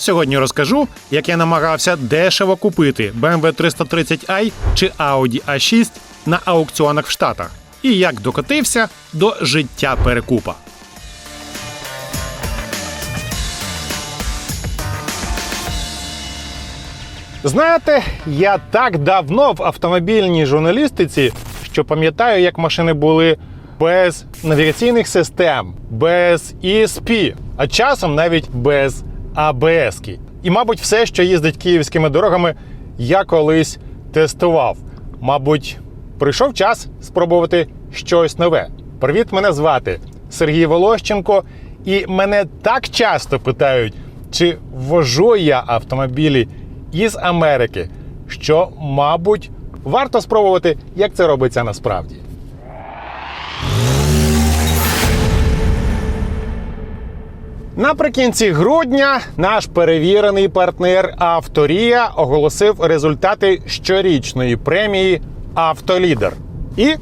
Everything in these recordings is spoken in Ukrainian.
Сьогодні розкажу, як я намагався дешево купити BMW 330i чи Audi A6 на аукціонах в Штатах, і як докотився до життя перекупа. Знаєте, я так давно в автомобільній журналістиці, що пам'ятаю, як машини були без навігаційних систем, без ESP, а часом навіть без АБС. І, мабуть, все, що їздить київськими дорогами, я колись тестував. Мабуть, прийшов час спробувати щось нове. Привіт, мене звати Сергій Волощенко, і мене так часто питають, чи вожу я автомобілі із Америки, що, мабуть, варто спробувати, як це робиться насправді. Наприкінці грудня наш перевірений партнер Авторія оголосив результати щорічної премії Автолідер. І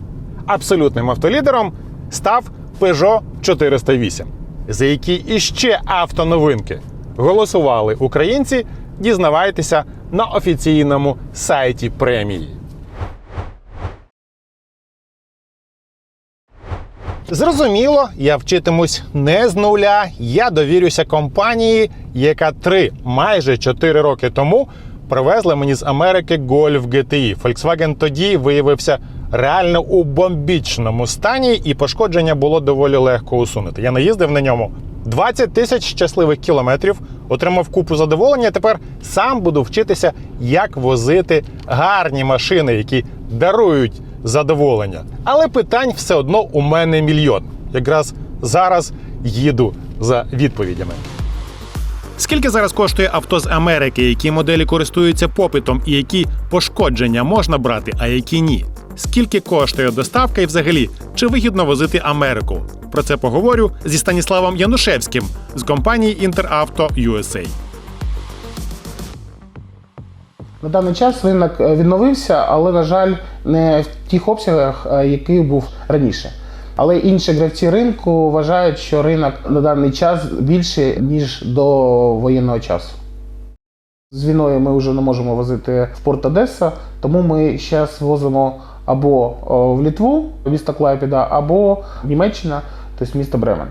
абсолютним автолідером став Peugeot 408, за які іще автоновинки голосували українці. Дізнавайтеся на офіційному сайті премії. Зрозуміло, я вчитимусь не з нуля. Я довірюся компанії, яка три майже 4 роки тому привезла мені з Америки Golf GTI. Volkswagen тоді виявився реально у бомбічному стані, і пошкодження було доволі легко усунути. Я наїздив на ньому 20 тисяч щасливих кілометрів, отримав купу задоволення. Тепер сам буду вчитися, як возити гарні машини, які дарують задоволення. Але питань все одно у мене мільйон. Якраз зараз їду за відповідями. Скільки зараз коштує авто з Америки, які моделі користуються попитом і які пошкодження можна брати, а які ні? Скільки коштує доставка і взагалі чи вигідно возити Америку? Про це поговорю зі Станіславом Янушевським з компанії Інтеравто USA. На даний час ринок е, відновився, але, на жаль, не в тих обсягах, е, який був раніше. Але інші гравці ринку вважають, що ринок на даний час більший, ніж до воєнного часу. З війною ми вже не можемо возити в Порт Одеса, тому ми зараз возимо або в Літву, місто Клайпеда, або Німеччина, тобто місто Бремен.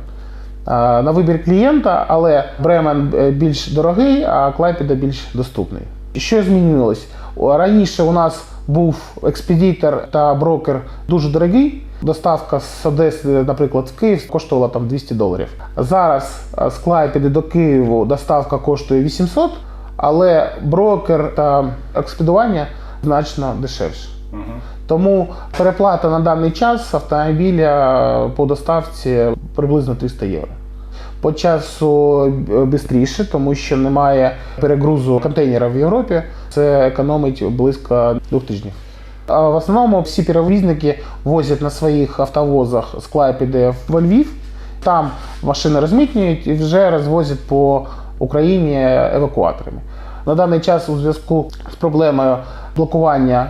На вибір клієнта, але Бремен е, більш дорогий, а Клайпеда більш доступний. Що змінилось? Раніше у нас був експедитор та брокер дуже дорогий. Доставка з Одеси, наприклад, в Київ коштувала там 200 доларів. Зараз е, з Клайпеди до Києву доставка коштує 800, але брокер та експедування значно дешевше. Тому переплата на даний час автомобіля по доставці приблизно 300 євро. По часу швидше, тому що немає перегрузу контейнерів в Європі. Це економить близько двох тижнів. А в основному всі перевізники возять на своїх автовозах з Клайпеди в Львів. Там машини розмітнюють і вже розвозять по Україні евакуаторами. На даний час у зв'язку з проблемою блокування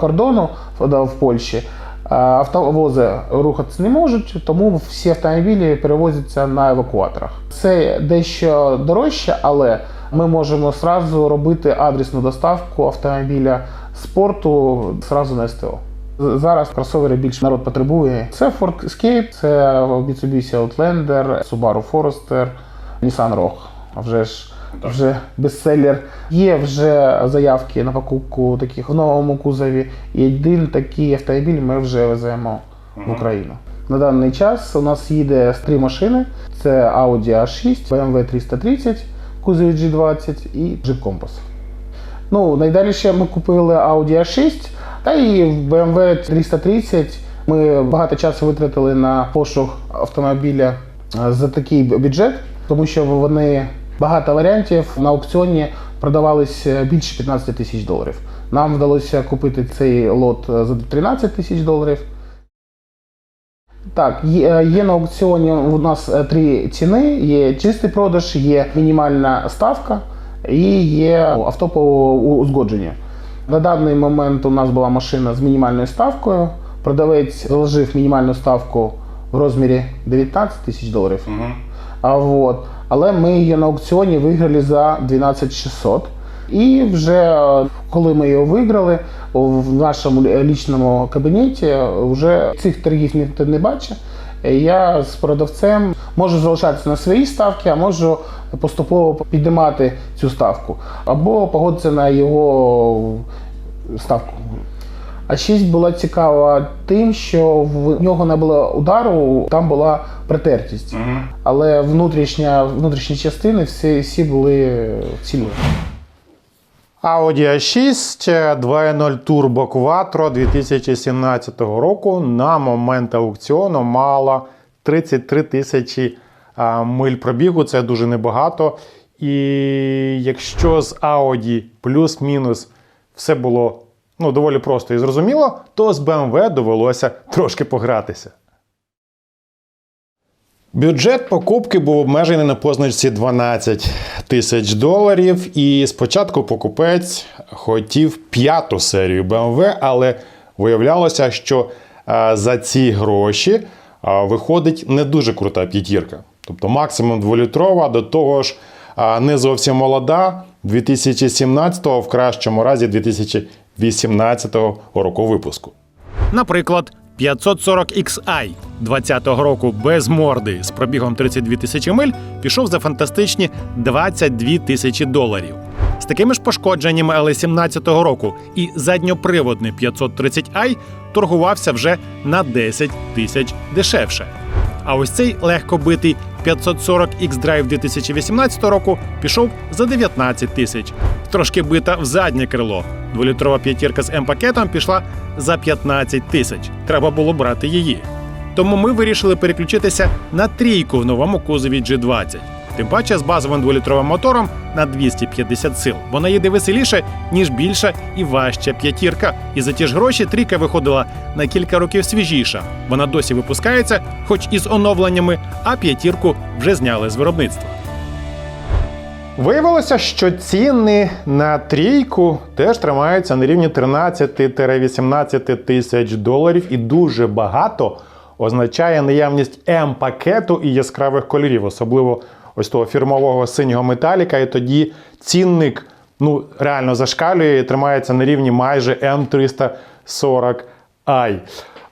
кордону да, в Польщі автовози рухатися не можуть, тому всі автомобілі перевозяться на евакуаторах. Це дещо дорожче, але ми можемо зразу робити адресну доставку автомобіля спорту зразу на СТО. Зараз кросовери більше народ потребує. Це Ford Escape, це Mitsubishi Outlander, Subaru Forester, Nissan Rogue. А вже ж вже бестселер. Є вже заявки на покупку таких в новому кузові. І один такий автомобіль ми вже веземо в Україну. На даний час у нас їде три машини: це Audi A6, BMW 330, кузові G20 і Jeep Compass. Ну, найдалі ми купили Audi A6, та і BMW 330 ми багато часу витратили на пошук автомобіля за такий бюджет, тому що вони багато варіантів на аукціоні продавались більше 15 тисяч доларів. Нам вдалося купити цей лот за 13 тисяч доларів. Так, є, є на аукціоні у нас е, три ціни: є чистий продаж, є мінімальна ставка і є авто по узгодженню. На даний момент у нас була машина з мінімальною ставкою. Продавець заложив мінімальну ставку в розмірі 19 тисяч доларів. А вот. Але ми її на аукціоні виграли за 12 600. І вже е, коли ми його виграли, в нашому лічному кабінеті вже цих торгів ніхто не бачить. Я з продавцем можу залишатися на своїй ставці, а можу поступово піднімати цю ставку або погодитися на його ставку. А 6 була цікава тим, що в нього не було удару, там була притертість. Але внутрішня, внутрішні частини всі, всі були цілі. Audi A6 2.0 Turbo Quattro 2017 року на момент аукціону мала 33 тисячі миль пробігу. Це дуже небагато. І якщо з Audi плюс-мінус все було ну, доволі просто і зрозуміло, то з BMW довелося трошки погратися. Бюджет покупки був обмежений на позначці 12 тисяч доларів. І спочатку покупець хотів п'яту серію BMW, але виявлялося, що а, за ці гроші а, виходить не дуже крута п'ятірка. Тобто максимум 2-літрова, до того ж а, не зовсім молода. 2017-го, в кращому разі 2018 року випуску. Наприклад, 540XI 20-го року без морди з пробігом 32 тисячі миль пішов за фантастичні 22 тисячі доларів. З такими ж пошкодженнями, але 17-го року і задньоприводний 530i торгувався вже на 10 тисяч дешевше. А ось цей легкобитий 540 X-Drive 2018 року пішов за 19 тисяч. Трошки бита в заднє крило. Дволітрова п'ятірка з М-пакетом пішла за 15 тисяч. Треба було брати її. Тому ми вирішили переключитися на трійку в новому кузові G20. Тим паче з базовим дволітровим мотором на 250 сил. Вона їде веселіше, ніж більша і важча п'ятірка. І за ті ж гроші трійка виходила на кілька років свіжіша. Вона досі випускається, хоч і з оновленнями, а п'ятірку вже зняли з виробництва. Виявилося, що ціни на трійку теж тримаються на рівні 13-18 тисяч доларів, і дуже багато означає наявність М-пакету і яскравих кольорів, особливо ось того фірмового синього металіка. І тоді цінник ну, реально зашкалює і тримається на рівні майже М340i.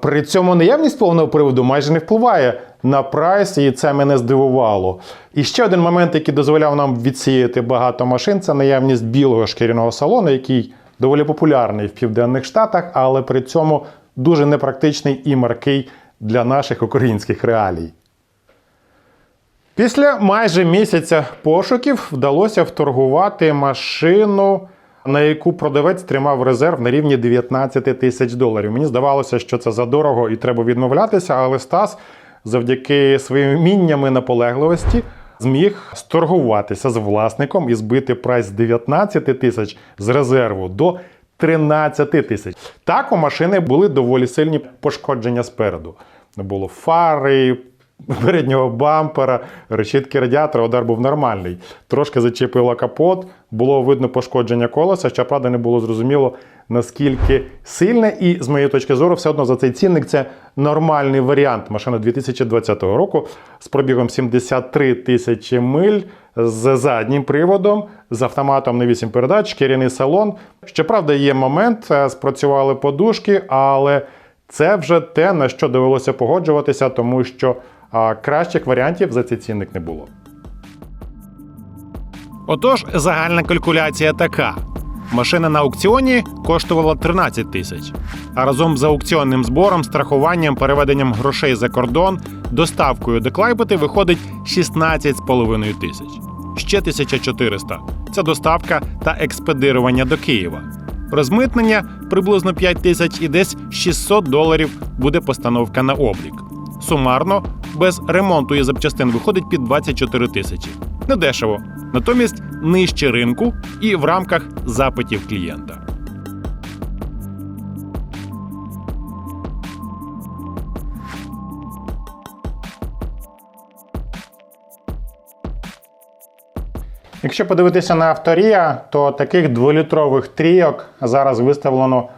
При цьому наявність повного приводу майже не впливає на прайс, і це мене здивувало. І ще один момент, який дозволяв нам відсіяти багато машин, це наявність білого шкіряного салону, який доволі популярний в Південних Штатах, але при цьому дуже непрактичний і маркий для наших українських реалій. Після майже місяця пошуків вдалося вторгувати машину, на яку продавець тримав резерв на рівні 19 тисяч доларів. Мені здавалося, що це задорого і треба відмовлятися, але Стас завдяки своїм вмінням і наполегливості зміг сторгуватися з власником і збити прайс з 19 тисяч з резерву до 13 тисяч. Так у машини були доволі сильні пошкодження спереду. Було фари, переднього бампера, решітки радіатора, удар був нормальний. Трошки зачепило капот, було видно пошкодження колеса, щоправда, не було зрозуміло, наскільки сильне. І з моєї точки зору, все одно за цей цінник це нормальний варіант. Машина 2020 року з пробігом 73 тисячі миль. З заднім приводом, з автоматом на 8 передач, шкіряний салон. Щоправда, є момент, е, спрацювали подушки, але це вже те, на що довелося погоджуватися, тому що а, кращих варіантів за цей цінник не було. Отож, загальна калькуляція така: машина на аукціоні коштувала 13 тисяч, а разом з аукціонним збором, страхуванням, переведенням грошей за кордон, доставкою до Клайпети виходить 16,5 тисяч. Ще 1400 – це доставка та експедирування до Києва. Розмитнення приблизно 5 тисяч і десь 600 доларів буде постановка на облік. Сумарно, без ремонту і запчастин виходить під 24 тисячі. Недешево, натомість нижче ринку і в рамках запитів клієнта. Якщо подивитися на авторія, то таких дволітрових трійок зараз виставлено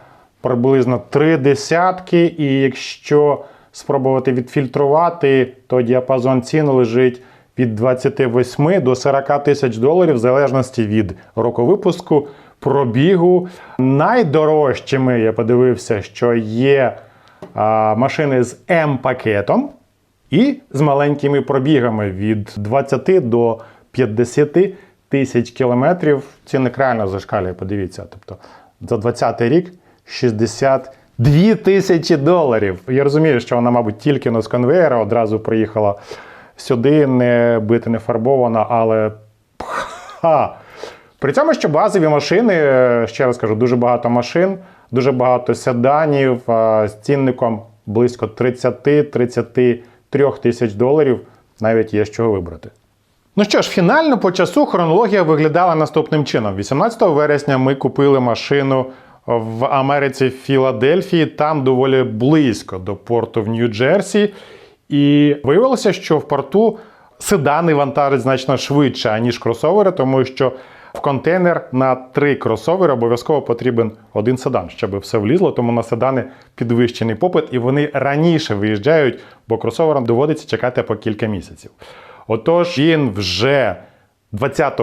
приблизно три десятки. І якщо спробувати відфільтрувати, то діапазон цін лежить від 28 до 40 тисяч доларів, в залежності від року випуску, пробігу. Найдорожчими я подивився, що є а, машини з М-пакетом і з маленькими пробігами від 20 до 50 тисяч кілометрів. Цінник реально зашкалює, подивіться. Тобто за 20 рік 62 тисячі доларів. Я розумію, що вона, мабуть, тільки но з конвейера одразу приїхала сюди, не бита, не фарбована, але ха. При цьому, що базові машини, е, ще раз кажу, дуже багато машин, дуже багато седанів з цінником близько 30-33 тисяч доларів. Навіть є з чого вибрати. Ну що ж, фінально по часу хронологія виглядала наступним чином: 18 вересня ми купили машину в Америці в Філадельфії, там доволі близько до порту в Нью-Джерсі. І виявилося, що в порту седани вантажать значно швидше, аніж кросовери, тому що в контейнер на три кросовери обов'язково потрібен один седан, щоб все влізло. Тому на седани підвищений попит, і вони раніше виїжджають, бо кросоверам доводиться чекати по кілька місяців. Отож, він вже 20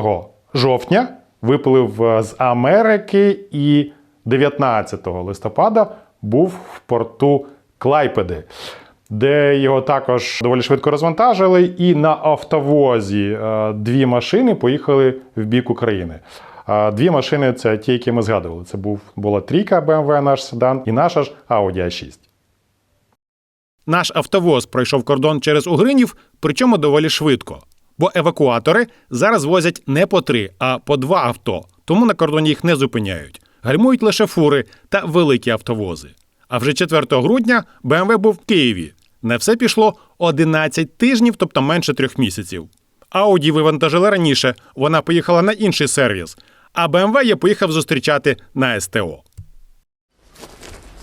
жовтня виплив е, з Америки і 19 листопада був в порту Клайпеди, де його також доволі швидко розвантажили, і на автовозі е, дві машини поїхали в бік України. А Дві машини це ті, які ми згадували. Це був була трійка BMW, наш седан, і наша ж Audi A6. Наш автовоз пройшов кордон через Угринів, причому доволі швидко. Бо евакуатори зараз возять не по три, а по два авто, тому на кордоні їх не зупиняють. Гальмують лише фури та великі автовози. А вже 4 грудня БМВ був в Києві. Не все пішло 11 тижнів, тобто менше трьох місяців. Ауді вивантажили раніше, вона поїхала на інший сервіс. А БМВ я поїхав зустрічати на СТО.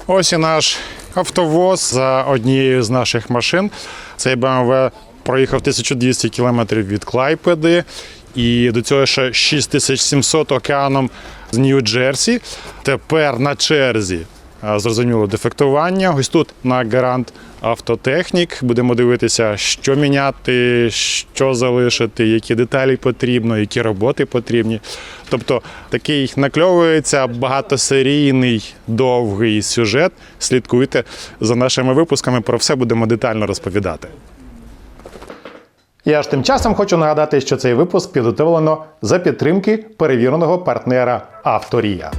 Ось і наш автовоз за однією з наших машин. Цей BMW проїхав 1200 кілометрів від Клайпеди. І до цього ще 6700 океаном з Нью-Джерсі. Тепер на черзі зрозуміло дефектування. Ось тут на гарант автотехнік. Будемо дивитися, що міняти, що залишити, які деталі потрібно, які роботи потрібні. Тобто такий накльовується багатосерійний довгий сюжет. Слідкуйте за нашими випусками. Про все будемо детально розповідати. Я ж тим часом хочу нагадати, що цей випуск підготовлено за підтримки перевіреного партнера Авторія.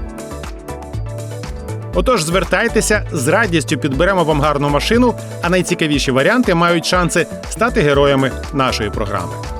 Отож, звертайтеся з радістю підберемо вам гарну машину, а найцікавіші варіанти мають шанси стати героями нашої програми.